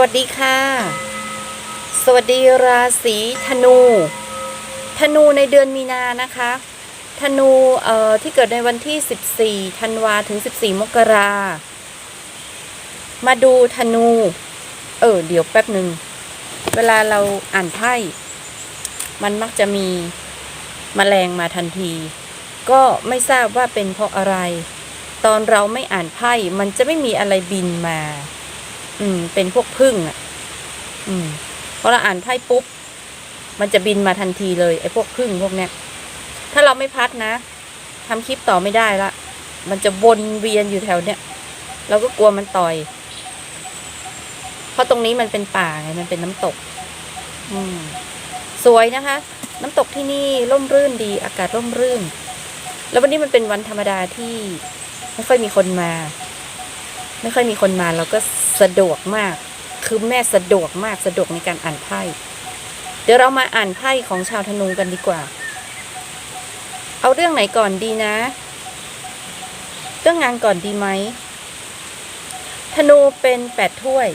วัสดีค่ะ สวัสดีราศีธนู ธนูในเดือนมีนานะคะ ธนูเอ่อที่เกิดในวันที่ 14ธันวาถึง 14 มกรา มาดูธนู เออ เดี๋ยวแป๊บหนึ่ง เวลาเราอ่านไพ่ มันมักจะมีมแมลงมาทันที ก็ไม่ทราบว่าเป็นเพราะอะไร ตอนเราไม่อ่านไพ่ มันจะไม่มีอะไรบินมา อืม เป็นพวกพึ่งอะ อืมพอเราอ่านไพ่ปุ๊บ มันจะบินมาทันทีเลยไอ้พวกพึ่งพวกเนี้ย ถ้าเราไม่พัดนะทำคลิปต่อไม่ได้ละ มันจะวนเวียนอยู่แถวเนี้ย เราก็กลัวมันต่อย เพราะตรงนี้มันเป็นป่าไง มันเป็นน้ำตก อืม สวยนะคะ น้ำตกที่นี่ร่มรื่นดี อากาศร่มรื่น แล้ววันนี้มันเป็นวันธรรมดาที่ ไม่ค่อยมีคนมา ไม่ค่อยมีคนมาเราก็ สะดวกมาก คือแม่สะดวกมากสะดวกในการอ่านไพ่ เดี๋ยวเรามาอ่านไพ่ของชาวธนูกันดีกว่า เอาเรื่องไหนก่อนดีนะ เรื่องงานก่อนดีไหม ธนูเป็นแปดถ้วย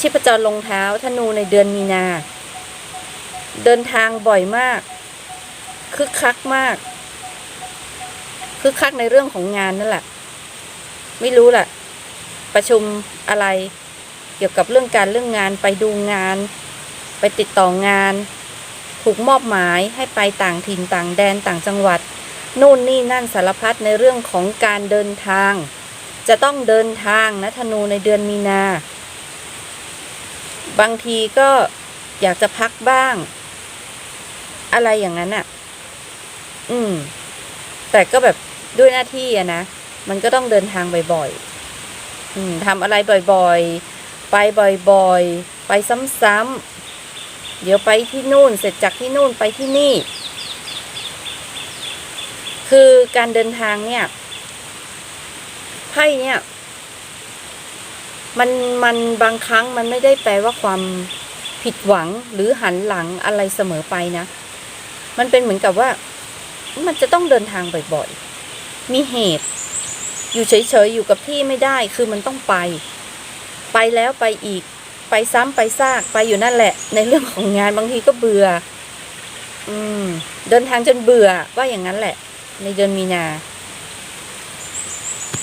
ชิพจรลงเท้าธนูในเดือนมีนา เดินทางบ่อยมาก คึกคักมากคึกคักในเรื่องของงานนั่นแหละ ไม่รู้แหละประชุมอะไร เกี่ยวกับเรื่องการเรื่องงานไปดูงาน ไปติดต่องาน ถูกมอบหมายให้ไปต่างถิ่นต่างแดนต่างจังหวัดนู่นนี่นั่นสารพัดในเรื่องของการเดินทาง จะต้องเดินทางนะธนูในเดือนมีนา บางทีก็อยากจะพักบ้าง อะไรอย่างนั้นอะ อืม แต่ก็แบบด้วยหน้าที่อะนะ มันก็ต้องเดินทางบ่อยๆอืมทำอะไรบ่อยๆ ไปบ่อยๆ ไปซ้ำๆ เดี๋ยวไปที่นู่น เสร็จจากที่นู่นไปที่นี่ คือการเดินทางเนี่ย ไพ่เนี่ย มันมันบางครั้งมันไม่ได้แปลว่าความผิดหวังหรือหันหลังอะไรเสมอไปนะ มันเป็นเหมือนกับว่า มันจะต้องเดินทางบ่อยๆ มีเหตุ อยู่เฉยๆอยู่กับที่ไม่ได้คือมันต้องไป ไปแล้วไปอีก ไปซ้ำไปซากไปอยู่นั่นแหละ ในเรื่องของงานบางทีก็เบื่อ อืม เดินทางจนเบื่อว่าอย่างนั้นแหละ ในเดือนมีนา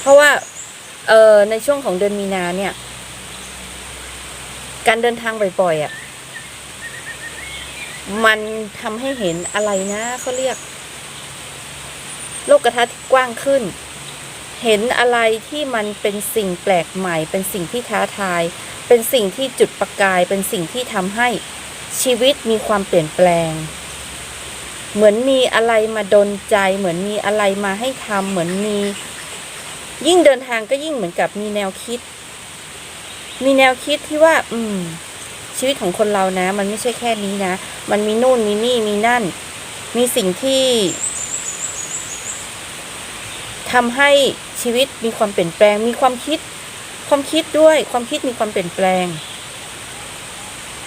เพราะว่า เออในช่วงของเดือนมีนาเนี่ย การเดินทางบ่อยๆอะ มันทำให้เห็นอะไรนะเขาเรียก โลกทัศน์ที่กว้างขึ้น เห็นอะไรที่มันเป็นสิ่งแปลกใหม่ เป็นสิ่งที่ท้าทาย เป็นสิ่งที่จุดประกาย เป็นสิ่งที่ทำให้ชีวิตมีความเปลี่ยนแปลง เหมือนมีอะไรมาดนใจ เหมือนมีอะไรมาให้ทำเหมือนมี ยิ่งเดินทางก็ยิ่งเหมือนกับมีแนวคิด มีแนวคิดที่ว่า อืม ชีวิตของคนเรานะ มันไม่ใช่แค่นี้นะ มันมีนู่นมีนี่มีนั่น มีสิ่งที่ทำให้ ชีวิตมีความเปลี่ยนแปลง มีความคิด ความคิดด้วย ความคิดมีความเปลี่ยนแปลง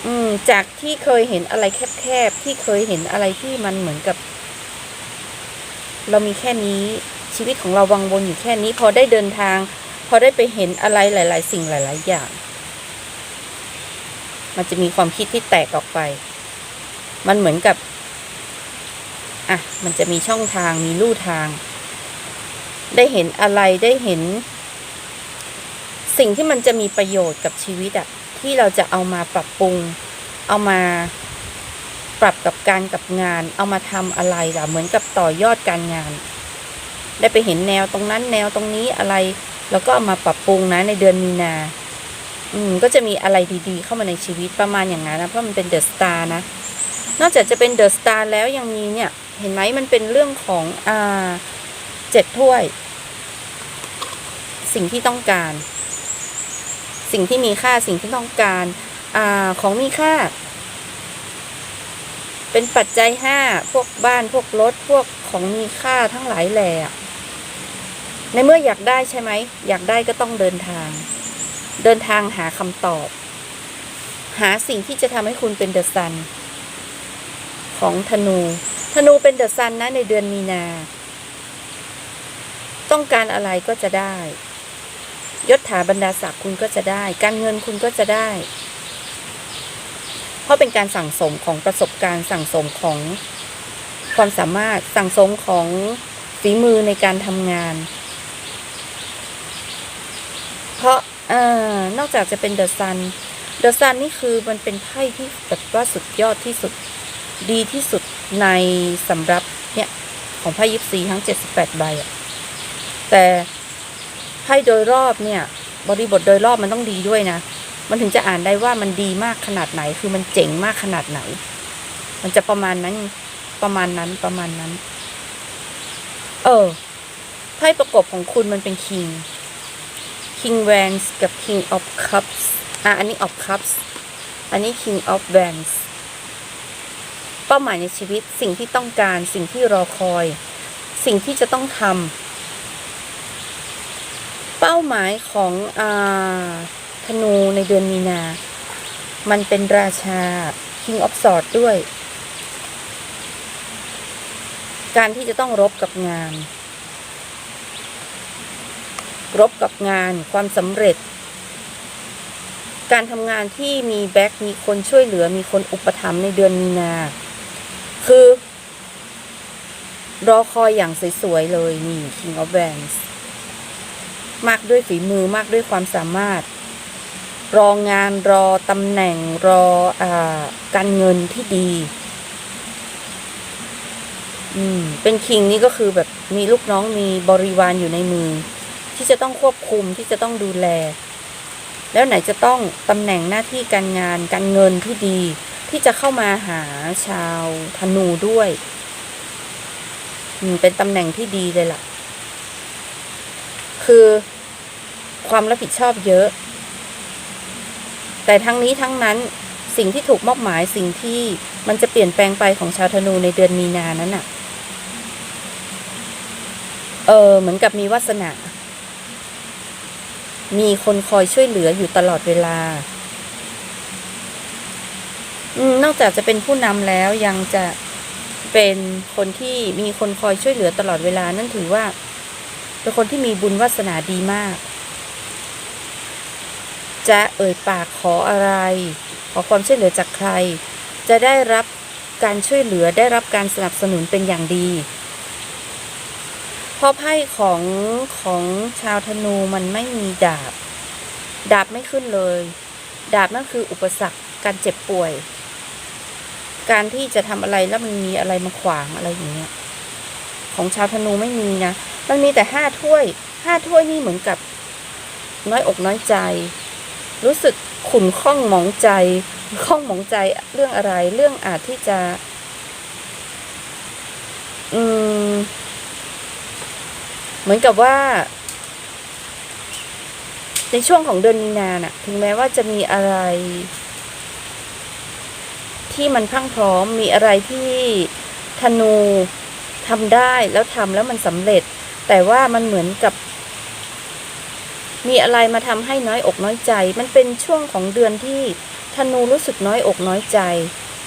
อืม จากที่เคยเห็นอะไรแคบๆ ที่เคยเห็นอะไรที่มันเหมือนกับ เรามีแค่นี้ชีวิตของเราวังวนอยู่แค่นี้ พอได้เดินทาง พอได้ไปเห็นอะไรหลาย ๆ สิ่งหลาย ๆ อย่าง มันจะมีความคิดที่แตกออกไป มันเหมือนกับ อะ มันจะมีช่องทางมีลู่ทาง ได้เห็นอะไรได้เห็น สิ่งที่มันจะมีประโยชน์กับชีวิตอะที่เราจะเอามาปรับปรุง เอามาปรับกับการกับงาน เอามาทำอะไรล่ะเหมือนกับต่อยอดการงาน ได้ไปเห็นแนวตรงนั้นแนวตรงนี้อะไร แล้วก็เอามาปรับปรุงนะในเดือนมีนา อืมก็จะมีอะไรดีๆ เข้ามาในชีวิตประมาณอย่างนั้นนะเพราะมันเป็นเดอะสตาร์นะนอกจากจะเป็นเดอะสตาร์แล้วยังมีเนี่ย เห็นไหมมันเป็นเรื่องของอ่า เจ็ดถ้วย สิ่งที่ต้องการ สิ่งที่มีค่าสิ่งที่ต้องการอ่าของมีค่า เป็นปัจจัยห้าพวกบ้านพวกรถพวกของมีค่าทั้งหลายแหล่ในเมื่ออยากได้ใช่ไหม อยากได้ก็ต้องเดินทาง เดินทางหาคำตอบ หาสิ่งที่จะทำให้คุณเป็นเดอะซันของธนู ธนูเป็นเดอะซันนะในเดือนมีนา ต้องการอะไรก็จะได้ ยศถาบรรดาศักดิ์คุณก็จะได้ การเงินคุณก็จะได้ เพราะเป็นการสั่งสมของประสบการณ์สั่งสมของความสามารถสั่งสมของฝีมือในการทำงาน เพราะเอ่อนอกจากจะเป็นเดอะซันเดอะซันนี่คือมันเป็นไพ่ที่แบบว่าสุดยอดที่สุดดีที่สุดในสำรับเนี่ย ของไพ่ยิปซีทั้ง 78 ใบอะ แต่ไพ่โดยรอบเนี่ย บริบทโดยรอบมันต้องดีด้วยนะ มันถึงจะอ่านได้ว่ามันดีมากขนาดไหน คือมันเจ๋งมากขนาดไหน มันจะประมาณนั้น ประมาณนั้น ประมาณนั้น เออ ไพ่ประกบของคุณมันเป็นคิง King Wands กับ King of Cups อะ อันนี้ of Cups อันนี้ King of Wands เป้าหมายในชีวิต สิ่งที่ต้องการ สิ่งที่รอคอย สิ่งที่จะต้องทำ เป้าหมายของอาธนูในเดือนมีนา มันเป็นราชา King of Swords ด้วย การที่จะต้องรบกับงาน รบกับงานความสำเร็จ การทำงานที่มีแบ็กมีคนช่วยเหลือมีคนอุปถัมภ์ในเดือนมีนา คือ รอคอยอย่างสวย ๆ เลยนี่ King of Wands มากด้วยฝีมือมากด้วยความสามารถ รองานรอตำแหน่งรออการเงินที่ดี อืม เป็นคิงนี่ก็คือแบบมีลูกน้องมีบริวารอยู่ในมือ ที่จะต้องควบคุมที่จะต้องดูแล แล้วไหนจะต้องตำแหน่งหน้าที่การงานการเงินที่ดี ที่จะเข้ามาหาชาวธนูด้วยอืมเป็นตำแหน่งที่ดีเลยล่ะ คือความรับผิดชอบเยอะ แต่ทั้งนี้ทั้งนั้นสิ่งที่ถูกมอบหมายสิ่งที่มันจะเปลี่ยนแปลงไปของชาวธนูในเดือนมีนานั้นน่ะเออเหมือนกับมีวาสนา มีคนคอยช่วยเหลืออยู่ตลอดเวลาอนอกจากจะเป็นผู้นำแล้วยังจะเป็นคนที่มีคนคอยช่วยเหลือตลอดเวลานั่นถือว่า เป็นคนที่มีบุญวาสนาดีมาก จะเอ่ยปากขออะไร ขอความช่วยเหลือจากใคร จะได้รับการช่วยเหลือได้รับการสนับสนุนเป็นอย่างดีเพราะไพ่ของของชาวธนูมันไม่มีดาบ ดาบไม่ขึ้นเลย ดาบนั่นคืออุปสรรคการเจ็บป่วย การที่จะทำอะไรแล้วมันมีอะไรมาขวางอะไรอย่างเงี้ย ของชาวธนูไม่มีนะ มันมีแต่ห้าถ้วยห้าถ้วยนี่เหมือนกับ น้อยอกน้อยใจ รู้สึกขุ่นข้องหมองใจข้องหมองใจเรื่องอะไร เรื่องอาจที่จะ อืม เหมือนกับว่า ในช่วงของเดือนมีนาน่ะ ถึงแม้ว่าจะมีอะไร ที่มันพังพร้อมมีอะไรที่ธนู ทำได้แล้วทำแล้วมันสำเร็จ แต่ว่ามันเหมือนกับ มีอะไรมาทำให้น้อยอกน้อยใจ มันเป็นช่วงของเดือนที่ธนูรู้สึกน้อยอกน้อยใจ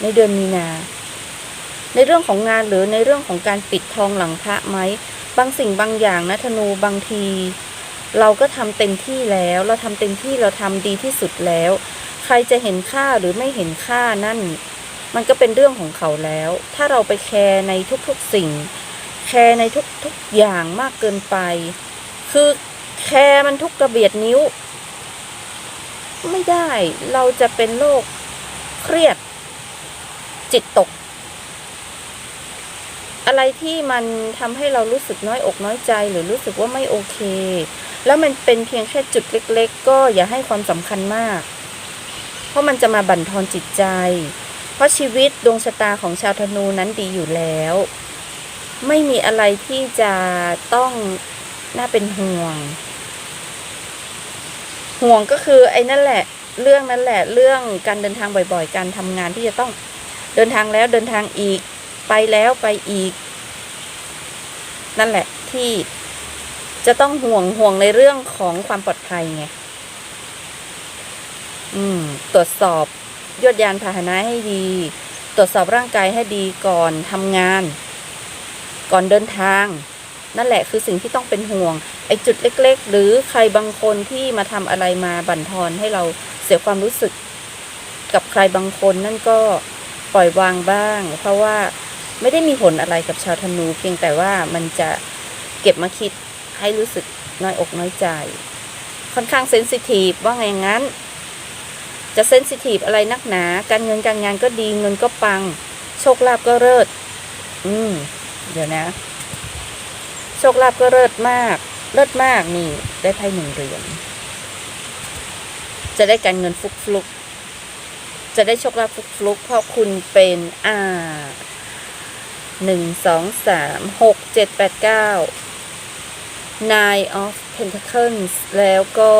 ในเดือนมีนา ในเรื่องของงานหรือในเรื่องของการปิดทองหลังพระไหมบางสิ่งบางอย่างนะธนูบางที เราก็ทำเต็มที่แล้ว เราทำเต็มที่เราทำดีที่สุดแล้ว ใครจะเห็นค่าหรือไม่เห็นค่านั่น มันก็เป็นเรื่องของเขาแล้ว ถ้าเราไปแคร์ในทุกๆสิ่ง แคร์ในทุกๆอย่างมากเกินไป คือแคร์มันทุกกระเบียดนิ้ว ไม่ได้ เราจะเป็นโรคเครียด จิตตก อะไรที่มันทำให้เรารู้สึกน้อยอกน้อยใจ หรือรู้สึกว่าไม่โอเค แล้วมันเป็นเพียงแค่จุดเล็ก ๆ ก็อย่าให้ความสำคัญมาก เพราะมันจะมาบั่นทอนจิตใจ เพราะชีวิตดวงชะตาของชาวธนูนั้นดีอยู่แล้ว ไม่มีอะไรที่จะต้องน่าเป็นห่วง ห่วงก็คือไอ้นั่นแหละ เรื่องนั้นแหละ เรื่องการเดินทางบ่อยๆ การทำงานที่จะต้องเดินทางแล้วเดินทางอีก ไปแล้วไปอีก นั่นแหละที่จะต้องห่วงห่วงในเรื่องของความปลอดภัยไง อืม ตรวจสอบ ยวดยานพาหนะให้ดี ตรวจสอบร่างกายให้ดีก่อนทำงาน ก่อนเดินทาง นั่นแหละคือสิ่งที่ต้องเป็นห่วง ไอ้จุดเล็ก ๆ หรือใครบางคนที่มาทำอะไรมาบั่นทอนให้เราเสียความรู้สึก กับใครบางคนนั่นก็ปล่อยวางบ้าง เพราะว่าไม่ได้มีผลอะไรกับชาวธนู เพียงแต่ว่ามันจะเก็บมาคิดให้รู้สึกน้อยอกน้อยใจ ค่อนข้างเซนซิทีฟว่าไงงั้น จะเซนซิทีฟอะไรนักหนา การเงินการงานก็ดีเงินก็ปัง โชคลาภก็เลิศอืม เดี๋ยวนะ โชคลาภก็เลิศมาก เลิศมากนี่ ได้ไพ่หนึ่งเหรียญจะได้การเงินฟุกฟลุกจะได้โชคลาภฟุกฟลุกเพราะคุณเป็นอ่าหนึ่งสองสามหกเจ็ดแปดเก้า Nine of Pentacles แล้วก็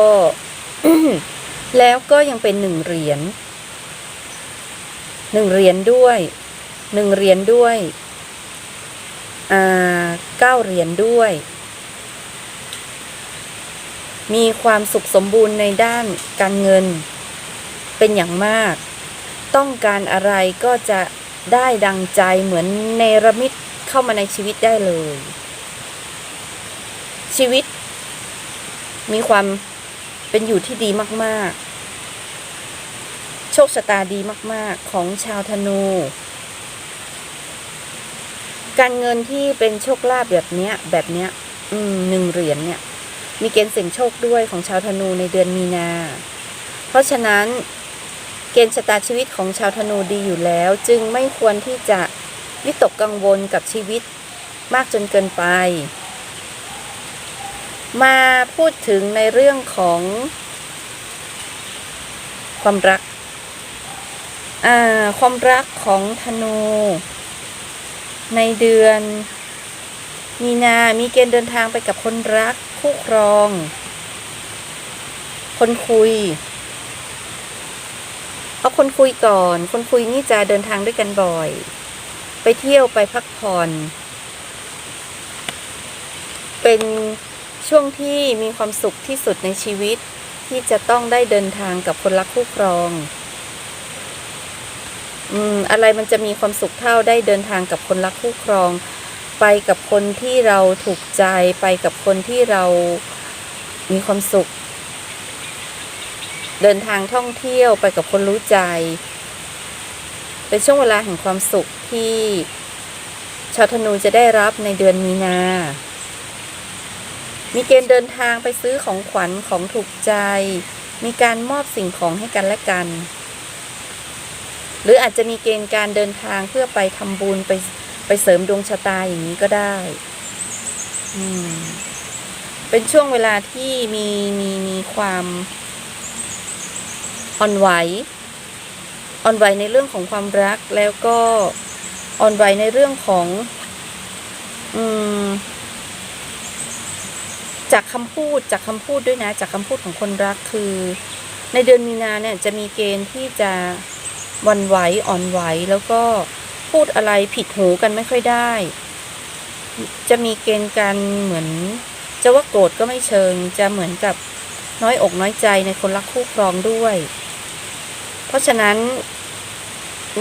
แล้วก็ยังเป็นหนึ่งเหรียญหนึ่งเหรียญด้วยหนึ่งเหรียญด้วยอาเก้าเหรียญด้วย มีความสุขสมบูรณ์ในด้านการเงิน เป็นอย่างมาก ต้องการอะไรก็จะได้ดังใจเหมือนเนรมิตเข้ามาในชีวิตได้เลย ชีวิต มีความเป็นอยู่ที่ดีมาก ๆ โชคชะตาดีมาก ๆ ของชาวธนู การเงินที่เป็นโชคลาภแบบเนี้ย แบบเนี้ย อืมหนึ่งเหรียญเนี่ย มีเกณฑ์เสี่ยงโชคด้วยของชาวธนูในเดือนมีนา เพราะฉะนั้นเกณฑ์ชะตาชีวิตของชาวธนูดีอยู่แล้ว จึงไม่ควรที่จะวิตกกังวลกับชีวิตมากจนเกินไป มาพูดถึงในเรื่องของความรัก ความรักของธนู ในเดือน มีนามีเกณฑ์เดินทางไปกับคนรักคู่ครอง คนคุยเอาคนคุยก่อน คนคุยนี่จะเดินทางด้วยกันบ่อย ไปเที่ยวไปพักผ่อน เป็นช่วงที่มีความสุขที่สุดในชีวิตที่จะต้องได้เดินทางกับคนรักคู่ครอง อืมอะไรมันจะมีความสุขเท่าได้เดินทางกับคนรักคู่ครอง ไปกับคนที่เราถูกใจไปกับคนที่เรามีความสุข เดินทางท่องเที่ยวไปกับคนรู้ใจ เป็นช่วงเวลาแห่งความสุขที่ชาวธนูจะได้รับในเดือนมีนา มีเกณฑ์เดินทางไปซื้อของขวัญของถูกใจ มีการมอบสิ่งของให้กันและกัน หรืออาจจะมีเกณฑ์การเดินทางเพื่อไปทำบุญไปไปเสริมดวงชะตาอย่างนี้ก็ได้อืมเป็นช่วงเวลาที่มีมีมีความอ่อนไหวอ่อนไหวในเรื่องของความรักแล้วก็อ่อนไหวในเรื่องของอืมจากคำพูดจากคำพูดด้วยนะ จากคำพูดของคนรักคือ ในเดือนมีนาเนี่ยจะมีเกณฑ์ที่จะ วันไหวอ่อนไหวแล้วก็พูดอะไรผิดหูกันไม่ค่อยได้ จะมีเกณฑ์การเหมือน จะว่าโกรธก็ไม่เชิง จะเหมือนกับน้อยอกน้อยใจในคนรักคู่ครองด้วย เพราะฉะนั้น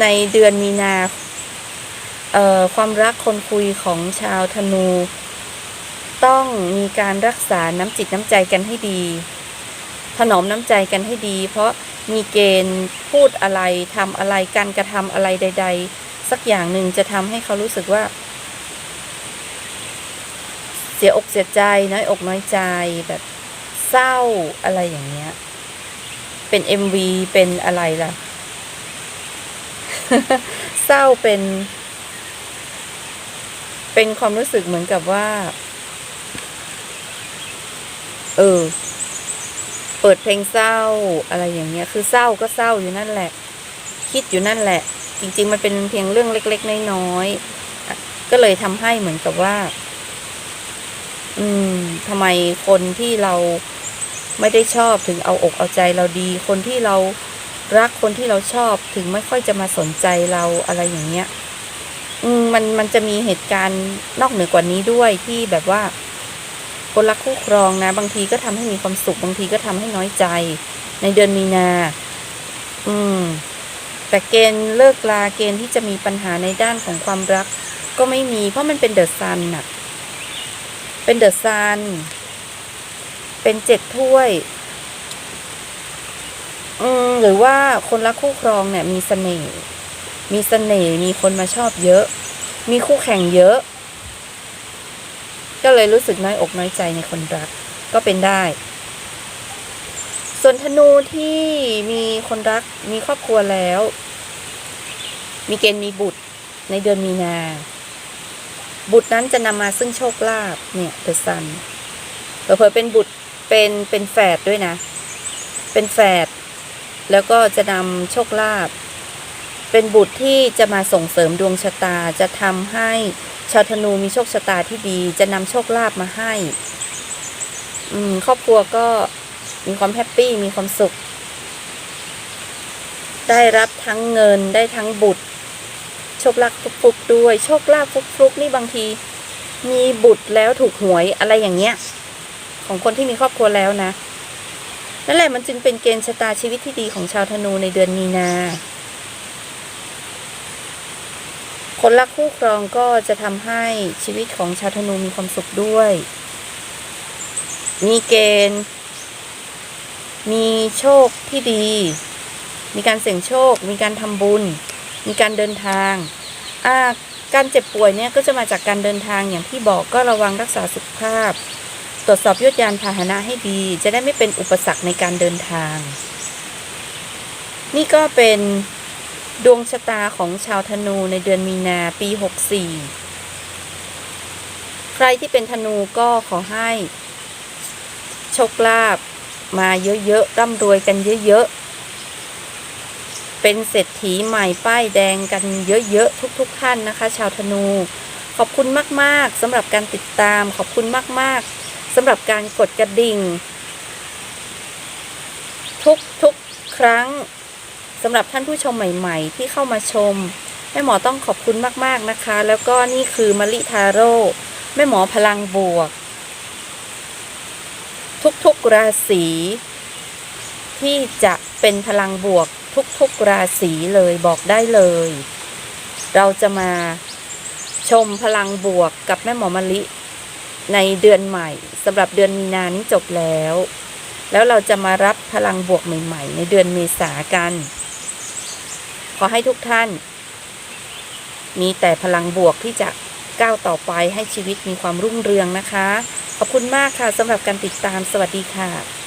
ในเดือนมีนาความรักคนคุยของชาวธนู ต้องมีการรักษาน้ำจิตน้ำใจกันให้ดี ถนอมน้ำใจกันให้ดี เพราะมีเกณฑ์พูดอะไรทำอะไรการกระทำอะไรใด ๆ สักอย่างหนึ่งจะทำให้เขารู้สึกว่า เสียอกเสียใจน้อยอกน้อยใจแบบเศร้าอะไรอย่างเงี้ย เป็น MV เป็นอะไรล่ะ เศร้าเป็น เป็นความรู้สึกเหมือนกับว่า เออ เปิดเพลงเศร้าอะไรอย่างเงี้ย คือเศร้าก็เศร้าอยู่นั่นแหละ คิดอยู่นั่นแหละ จริง ๆ มันเป็นเพียงเรื่องเล็ก ๆ น้อยๆก็เลยทำให้เหมือนกับว่า อืมทำไมคนที่เราไม่ได้ชอบถึงเอาอกเอาใจเราดี คนที่เรารักคนที่เราชอบถึงไม่ค่อยจะมาสนใจเราอะไรอย่างเงี้ย อืมมันมันจะมีเหตุการณ์นอกเหนือกว่านี้ด้วยที่แบบว่า คนรักคู่ครองนะ บางทีก็ทำให้มีความสุข บางทีก็ทำให้น้อยใจ ในเดือนมีนา อืม แต่เกณฑ์เลิกลาเกณฑ์ที่จะมีปัญหาในด้านของความรัก ก็ไม่มี เพราะมันเป็นเดอะซันน่ะเป็นเดอะซัน เป็นเจ็ดถ้วย อืม หรือว่าคนรักคู่ครองเนี่ย มีเสน่ห์ มีเสน่ห์ มีคนมาชอบเยอะ มีคู่แข่งเยอะ ก็เลยรู้สึกน้อยอกน้อยใจในคนรักก็เป็นได้ ส่วนธนูที่มีคนรักมีครอบครัวแล้ว มีเกณฑ์มีบุตรในเดือนมีนา บุตรนั้นจะนำมาซึ่งโชคลาภเนี่ยเดอะซันเผลอเป็นบุตรเป็นเป็นแฝดด้วยนะ เป็นแฝดแล้วก็จะนำโชคลาภเป็นบุตรที่จะมาส่งเสริมดวงชะตาจะทำให้ ชาวธนูมีโชคชะตาที่ดี จะนำโชคลาภมาให้ อืม ครอบครัวก็มีความแฮปปี้มีความสุข ได้รับทั้งเงินได้ทั้งบุตร โชคลาภฟุกๆด้วย โชคลาภฟุกๆนี่บางที มีบุตรแล้วถูกหวยอะไรอย่างเงี้ย ของคนที่มีครอบครัวแล้วนะนั่นแหละมันจึงเป็นเกณฑ์ชะตาชีวิตที่ดีของชาวธนูในเดือนมีนา คนรักคู่ครองก็จะทำให้ชีวิตของชาวธนูมีความสุขด้วย มีเกณฑ์ มีโชคที่ดี มีการเสี่ยงโชค มีการทำบุญ มีการเดินทางอาการเจ็บป่วยเนี่ยก็จะมาจากการเดินทางอย่างที่บอกก็ระวังรักษาสุขภาพ ตรวจสอบยวดยานพาหนะให้ดี จะได้ไม่เป็นอุปสรรคในการเดินทาง นี่ก็เป็น ดวงชะตาของชาวธนูในเดือนมีนาปี 64 ใครที่เป็นธนูก็ขอให้ โชคลาภมาเยอะๆร่ำรวยกันเยอะๆ เป็นเศรษฐีใหม่ป้ายแดงกันเยอะๆ ทุกๆท่านนะคะ ชาวธนู ขอบคุณมากๆสำหรับการติดตาม ขอบคุณมากๆสำหรับการกดกระดิ่ง ทุกๆครั้ง สำหรับท่านผู้ชมใหม่ๆ ที่เข้ามาชม แม่หมอต้องขอบคุณมากๆนะคะ แล้วก็นี่คือมะลิทาโร่แม่หมอพลังบวก ทุกๆราศีที่จะเป็นพลังบวกทุกๆราศีเลยบอกได้เลย เราจะมาชมพลังบวกกับแม่หมอมะลิ ในเดือนใหม่สำหรับเดือนมีนานี้จบแล้ว แล้วเราจะมารับพลังบวกใหม่ ๆ ในเดือนเมษากัน อให้ทุกท่าน มีแต่พลังบวกที่จะก้าวต่อไปให้ชีวิตมีความรุ่งเรืองนะคะ ขอบคุณมากค่ะสำหรับการติดตามสวัสดีค่ะ